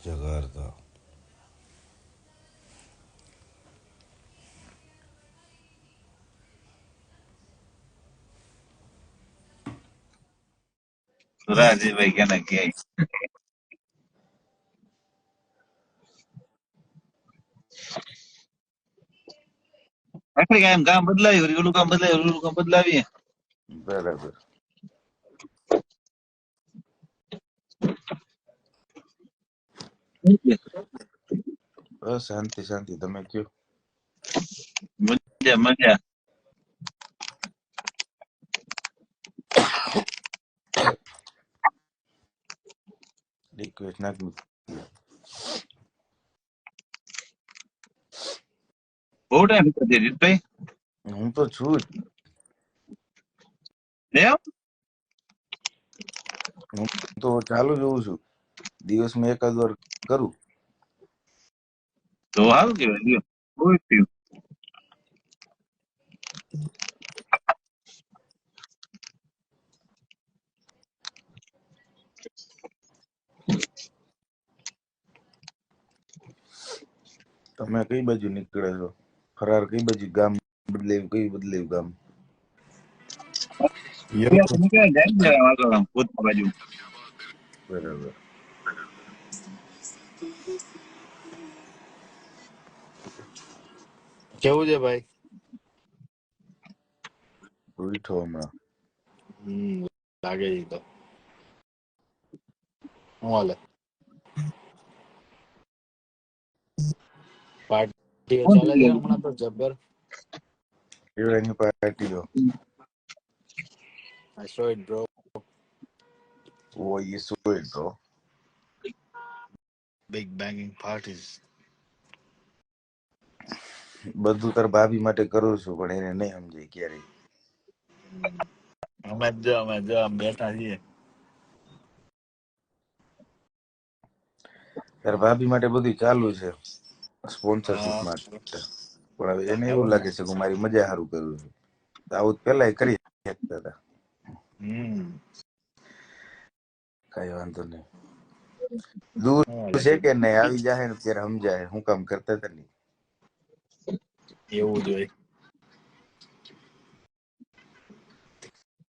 જગાડતા સુરાજીભાઈ કેને કે આપણે કાંઈ કામ બદલાવી વળી ઓલું કામ બદલાય ઓલું કામ બદલાવીએ બરાબર બસ શાંતિ શાંતિ તમે કયો મજા મજા રિક્વેસ્ટ નાખી બહુ ટાઈમ થયો જીતભાઈ હું તો છું જ એમ હું તો ચાલુ જોઉં છું દિવસમાં એકાદ વાર કરું? તો સારું કહેવાય થયું. તમે કઈ બાજુ નીકળે છો? ફરાર કઈ બાજુ? ગામ બદલાયું કઈ બદલાયું ગામ? બરાબર. કેવું છે ભાઈ ઉઠો હમણાં હમ લાગે છે ઈ તો હું હાલે પાર્ટીઓ કોણ ચાલે છે જીત્યું? હમણાં તો જબ્બર એની પાર્ટીઓ I saw it bro. ઓ એ સોય તો big banging parties. બધું તાર ભાભી માટે કરું છું પણ એને નહીં સમજે ક્યારેય. અમે જ અમે જો આમ બેઠા છીએ. તાર ભાભી માટે બધું ચાલુ છે સ્પોન્સરશિપ માટે. પણ હવે એને એવું લાગે છે કે મારી મજા સારું કરું છું. આવું પેલા કરી શકતા હતા. કઈ વાંધો નહીં. દૂર છે કે નહીં? આવી જાય ને ત્યારે સમજાય. હું કામ કરતા હતા નહીં. એવું જ હોય.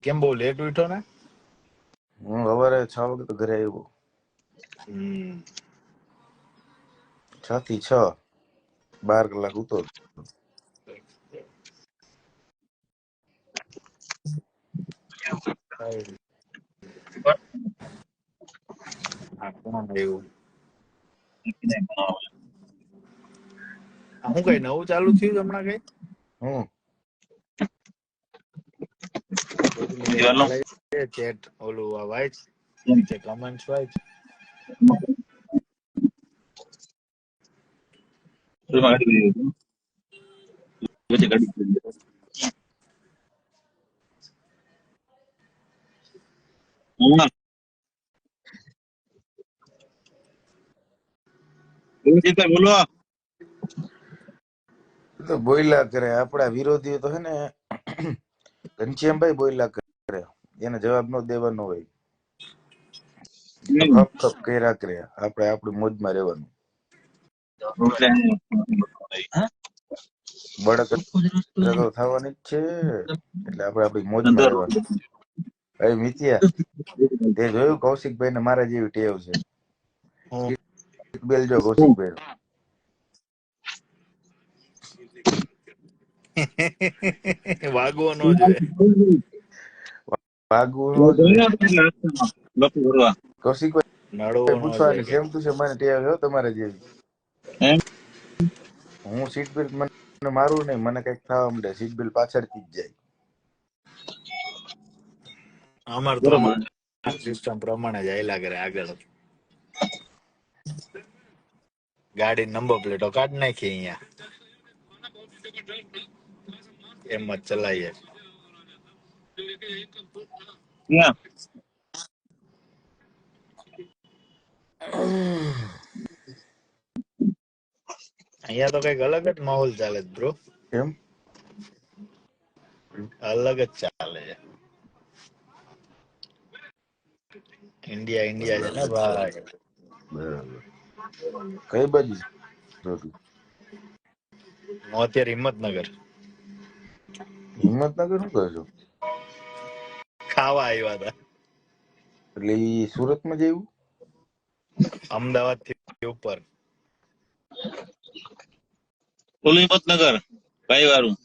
કેમ બહુ લેટ ઉઠો ને? હું સવારે છ વાગે તો ઘરે આવ્યો. હમ. છ થી છ બાર કલાક ઉતો આ કોણ આવ્યું નીકળીને ભણાવે. આ હું કઈ નવું ચાલુ થયું હમણાં કઈ હું ઓલું કઈ ચાલો. ચાલે છે ચેટ ઓલું આ એમ. નીચે કમેન્ટ્સ. હા. બોલો તો બોયલા કરે. આપણા વિરોધીઓ તો હે ને ઘનશ્યામભાઈ બોયલા કરે. એને જવાબ નો દેવાનો હોય. ખપ ખપ કર્યા કરે. આપણે આપણી મોજમાં રહેવાનું. બળક થવાની જ છે. એટલે આપણે આપણી મોજમાં રહેવાનું. અરે મિત્યા તે જોયું કૌશિકભાઈ ને મારા જેવી ટેવ છે? જો કૌશિકભાઈ વાગવો ન જોઈએ ભાગવું નો જોઈએ લોકો ભરવા કૌશિકભાઈ નડવો છે પૂછવાની સેમ ટુ સેમ મને ટેવ છે હો તમારા જેવી. જે હું સીટ બેલ્ટ મને મારું નહીં મને કંઈક થવા મળે સીટ બેલ્ટ પાછળથી જ જાય. અમાર તો સિસ્ટમ પ્રમાણે જ આયલા કરે આગળ. ગાડી નંબર પ્લેટો કાઢ નાખી અહીંયા. એમ જ ચલાવીએ ક્યાં અહીંયા તો કંઈક અલગ જ માહોલ ચાલે છે બ્રો કેમ? અલગ જ ચાલે છે. ઇન્ડિયા ઇન્ડિયા છે ને ભાઈ. બરાબર. કઈ બાજુ? મોતિયાર અત્યારે હિંમતનગર. હિંમતનગર શું કહો છો? ખાવા આવ્યા હતા. એટલે ઈ સુરતમાં જેવું અમદાવાદથી ઉપર. ઓલું હિંમતનગર? ભાઈ વાળું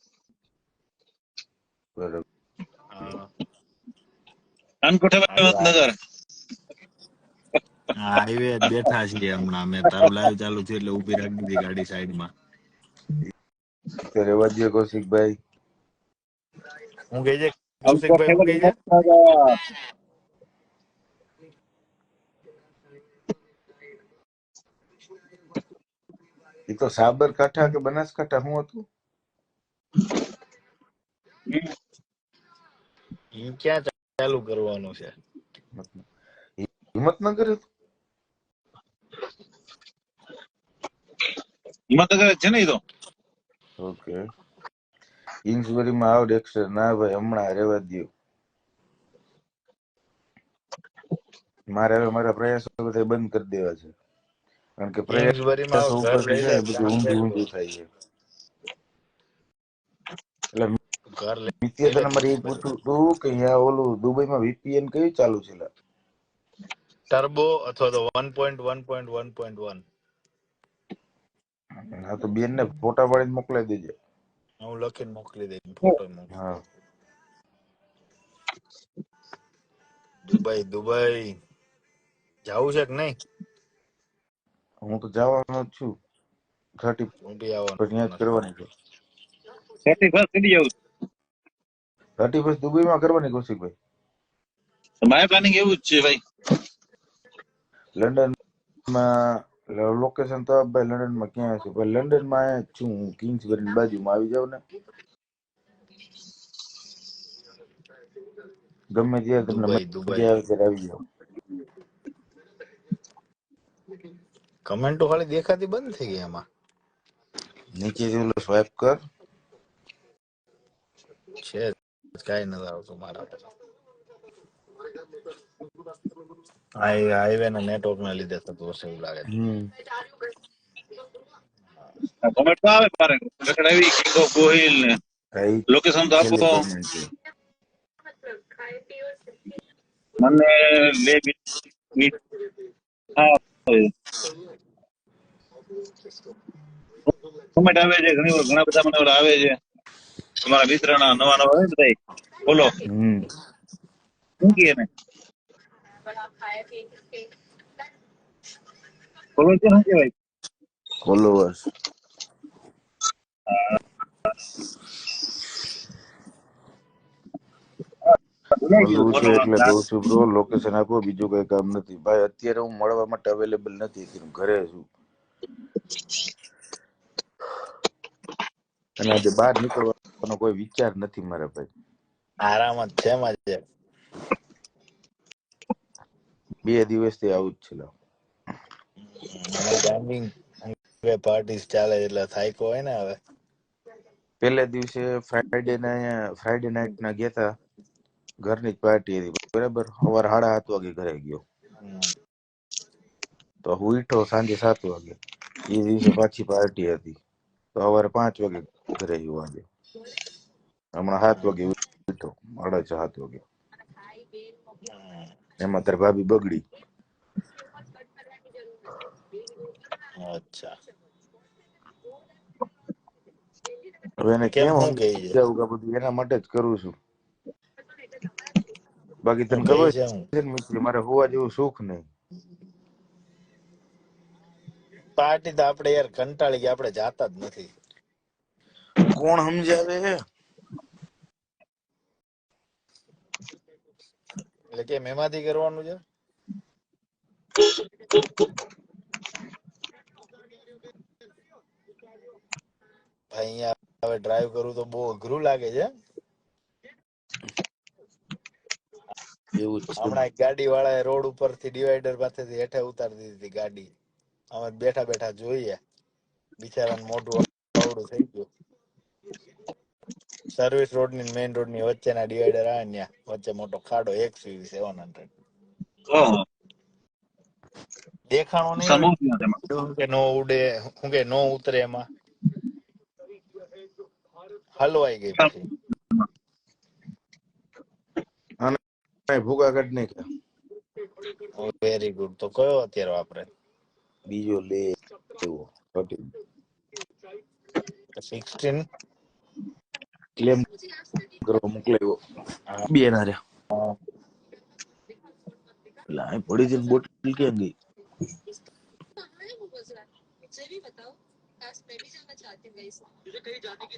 બરાબર. હા. હિંમતનગર? હાઈવે જ બેઠા છીએ હમણાં અમે. તારું લાઈવ ચાલુ છે એટલે ઊભી રાખી દીધી ગાડી સાઈડમાં તો રેવા કૌશિકભાઈ. હું કહે છે કૌશિકભાઈ હું એ તો સાબરકાંઠા કે બનાસકાંઠા હું હતું? ઈ ક્યાં ચાલુ કરવાનું છે? હિંમતનગર હતું હિંમતનગર છે ને એ તો? ઓકે. કિંગ્સબરીમાં આવડે ડેક્સ્ટર. ના ભાઈ હમણાં રેવા દો મારે હવે મારા પ્રયાસો બધા બંધ કરી દેવા છે. કારણ કે પ્રયાસ બધું ઊંધું ઊંધું થાય છે. એટલે નિત્ય તને મારે એ પૂછવું તું કે અહીંયા ઓલું દુબઈમાં વીપીએન કયું ચાલુ છે લા? ટર્બો અથવા તો one point one point one point one હા તો બેન ને ફોટા પાડીને મોકલાઈ દેજે. હું લખીને મોકલી દઈશ ફોટો મોકલી હા દુબઈ દુબઈ જાવું છે કે નહીં હું તો જવાનો જ છું. થર્ટી હું બી પર ત્યાં જ કરવાની છે. થર્ટી ફર્સ્ટ સુધી જવું થર્ટી ફર્સ્ટ દુબઈમાં કરવાની કૌશિકભાઈ મારે પ્લાનિંગ એવું જ છે ભાઈ. લંડનમાં લોકેશન તો ભાઈ લંડનમાં ક્યાં છે? ભાઈ લંડનમાં અહીંયા છું હું કિંગ્સબરી બાજુમાં આવી જાવ ને. ગમે ત્યાં તમને મજા આવે ત્યારે આવી જાવ કમેન્ટો ખાલી દેખાતી બંધ થઈ ગઈ એમાં નીચે ઓલો સ્વાઇપ કર. છે કાઈ નથી આવતું મારા. હાઈ હાઈવે ના નેટવર્ક ના લીધે થતું હશે એવું લાગે હમ. કોમેન્ટ તો આવે મારે રખડાવી આવી કિંગ ઓફ ગોહિલ ને. લોકેશન તો આપો. મને બે મિનિટ હા કોમેન્ટ આવે છે ઘણી વાર ઘણા બધા મને આવે છે. તમારા મિત્રના નવા નવા હોય ને બધા. બોલો. હમ. શું કહે ને બોલો છે શું કહેવાય બ્રો લોકેશન આપો બીજું કઈ કામ નથી. ભાઈ અત્યારે હું મળવા માટે અવેલેબલ નથી હું ઘરે છું. અને આજે બહાર નીકળવાનો કોઈ વિચાર નથી મારા ભાઈ. આરામ જ છે માજે બે દિવસથી આવું જ છે પાર્ટીસ ચાલે એટલે થાયકો હોય ને હવે. પહેલા દિવસે ફ્રાઈડે ના ફ્રાઈડે નાઈટ ના ગયા હતા ઘરની જ પાર્ટી હતી બરાબર? સવારે સાડા સાત વાગે ઘરે ગયો. તો હું ઈઠો સાંજે સાત વાગે. એ દિવસે પાછી પાર્ટી હતી. તો સવારે પાંચ વાગે ઘરે ગયો આજે. હમણાં સાત વાગે ઉઠો છ સાત વાગે. એમાં તાર ભાભી બગડી. અચ્છા. હવે એને કેમ સમજાવું કે બધું એના માટે જ કરું છું. બાકી તને ખબર છે મિત્ર મારે હોવા જેવું સુખ નહીં. પાર્ટી તો આપણે યાર કંટાળી ગયા આપણે જાતા જ નથી. કોણ સમજાવે? એટલે કેમ એમાંથી કરવાનું છે? ભાઈ અહીંયા હવે ડ્રાઈવ કરવું તો બહુ અઘરું લાગે છે. એવું છે. હમણાં એક ગાડી એ રોડ ઉપરથી ડિવાઈડર પાસેથી હેઠે ઉતારી દીધી હતી ગાડી. અમે બેઠા બેઠા જોઈએ. બિચારાને મોઢું આવડું થઈ ગયું. સર્વિસ રોડની મેઇન રોડની વચ્ચેના ડિવાઈડર આવે ને વચ્ચે મોટો ખાડો એક સીવી સેવન હંડ્રેડ દેખાણો નહીં કે નો ઉડે હું કે નો ઉતરે એમાં. હલવાઈ ગઈ પછી. અને ભૂકા કાઢ નાખ્યા વેરી ગુડ તો કયો અત્યારે વાપરે? બીજો લે એવો થર્ટીન સિક્સટીન ક્લેમ કરવા મોકલાવ્યો બે ના રહ્યા એટલે અહીં પડી હતી બોટલ ક્યાં ગઈ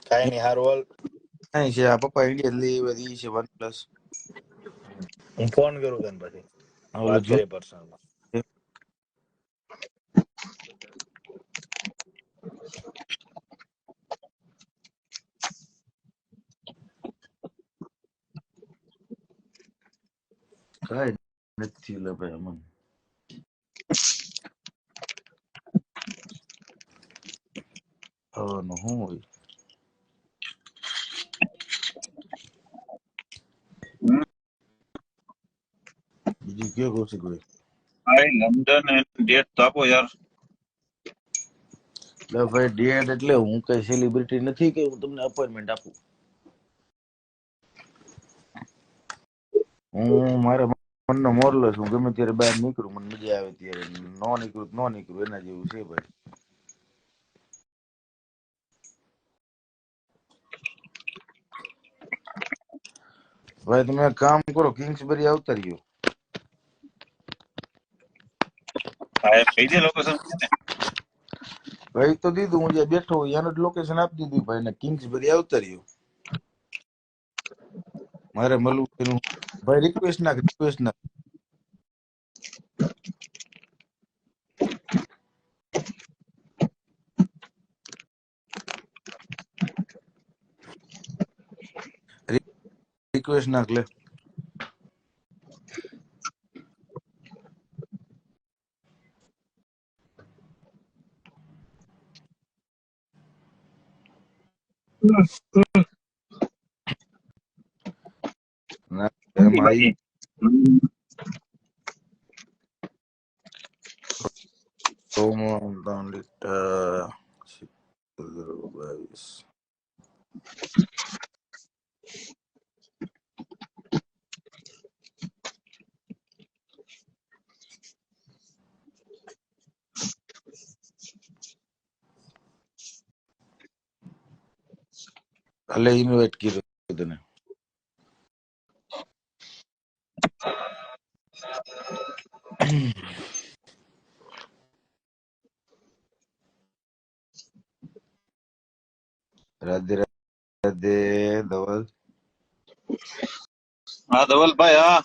કઈ નહીં હારું હાલ અહીં છે આ પપ્પા ઇન્ડિયા લઈ બધી છે વન પ્લસ હું ફોન કરું તને પછી વાત કરીએ પર્સનલ કાંઈ નથી લે ભાઈ અમન શું હોય બીજું કયો કૌશિક ભાઈ ભાઈ લંડન ડેટ તો આપો યાર એટલે ભાઈ ડેટ એટલે હું કઈ સેલિબ્રિટી નથી કે હું તમને અપોઇન્ટમેન્ટ આપું હું મારા મનનો મોરલો છું. ગમે ત્યારે બહાર નીકળું મને મજા આવે ત્યારે. નો નીકળું નો નીકળું એના જેવું છે ભાઈ. ભાઈ તમે કામ કરો કિંગ્સબરી આવતા રહ્યો. ભાઈ તો દીધું. હું જ્યાં બેઠો હોય એનું જ લોકેશન આપી દીધું ભાઈ ને કિંગ્સબરી આવતા રહ્યો. મારે મળવું ભાઈ રિક્વેસ્ટ નાખ રિક્વેસ્ટ નાખ. રિક્વેસ્ટ નાખ લે. ના એમાં ભાઈ ઈ હમ. સોમો ત્રણ લીટર બાવીસ હાલે ઇન્વાઇટ કર્યો તને રાધે રાધે ધવલ હા ધવલભાઈ હા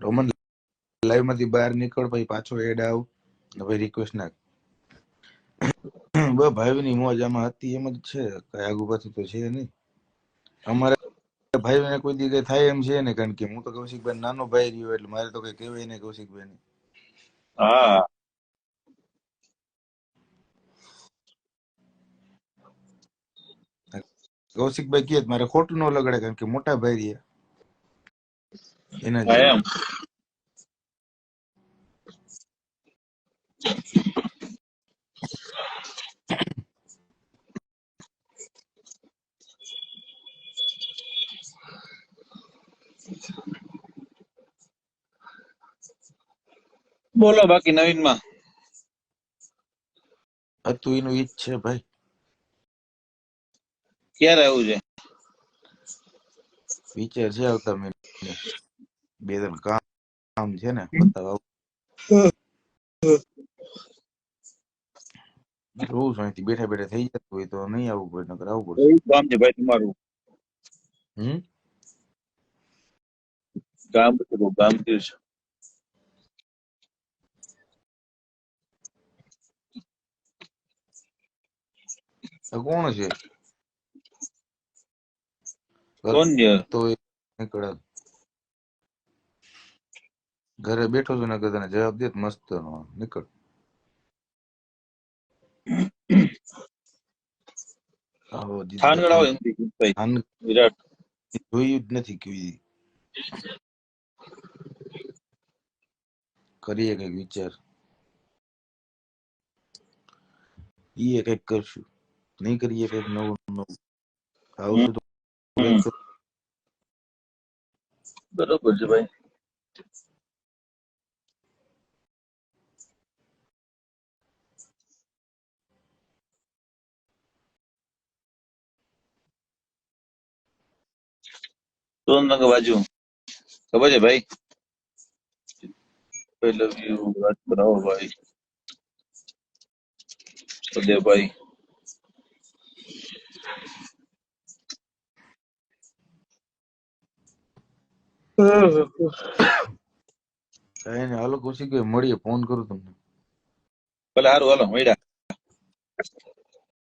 રોમન લાઈવમાંથી બહાર નીકળ પછી પાછો એડ આવ ને રિક્વેસ્ટ નાખ. બ ભાઈ ની મોજ આમાં હતી એમ જ છે. કઈ આગુ પાછું તો છે નહીં. અમારે ભાઈ ને કોઈ દી કઈ થાય એમ છે ને કારણ કે હું તો કૌશિકભાઈ નાનો ભાઈ રહ્યો એટલે મારે તો કઈ કહેવાય નહીં કૌશિકભાઈ હા. કૌશિકભાઈ કહે મારે ખોટું ન લગાડે કારણ કે મોટા ભાઈ રહ્યા. એના હા જેવું એમ બોલો બાકી નવીનમાં હતું એનું ઈ છે ભાઈ. ક્યારે આવું છે? વિચાર છે આવતા મહિને. બે ત્રણ કામ છે ને બતાવવા. આવું. જોઉં છું અહીંથી બેઠા બેઠા થઈ જતું હોય તો નહીં આવવું પડે નકર આવવું પડે કયું ગામ છે ભાઈ તમારું? હમ? ગામ છે ગામ છે. કોણ છે? કોણ છે? તો નીકળે. ઘરે બેઠો છું ને તને જવાબ દે મસ્ત નો નીકળ. થાન વિરાટ. જોયું જ નથી કરીએ કંઈક વિચાર. એ કંઈક કરશું. નહીં કરીએ કંઈક નવું નવું. તો બરોબર છે ભાઈ. સુરેન્દ્રનગર બાજુ ખબર છે ભાઈ આઈ લવ યુ વાત કરાવો ભાઈ સદેવભાઈ કાંઈ હાલો હાલો કૌશિક મળીએ. ફોન કરું તમને. ભલે સારું હાલો મળ્યા.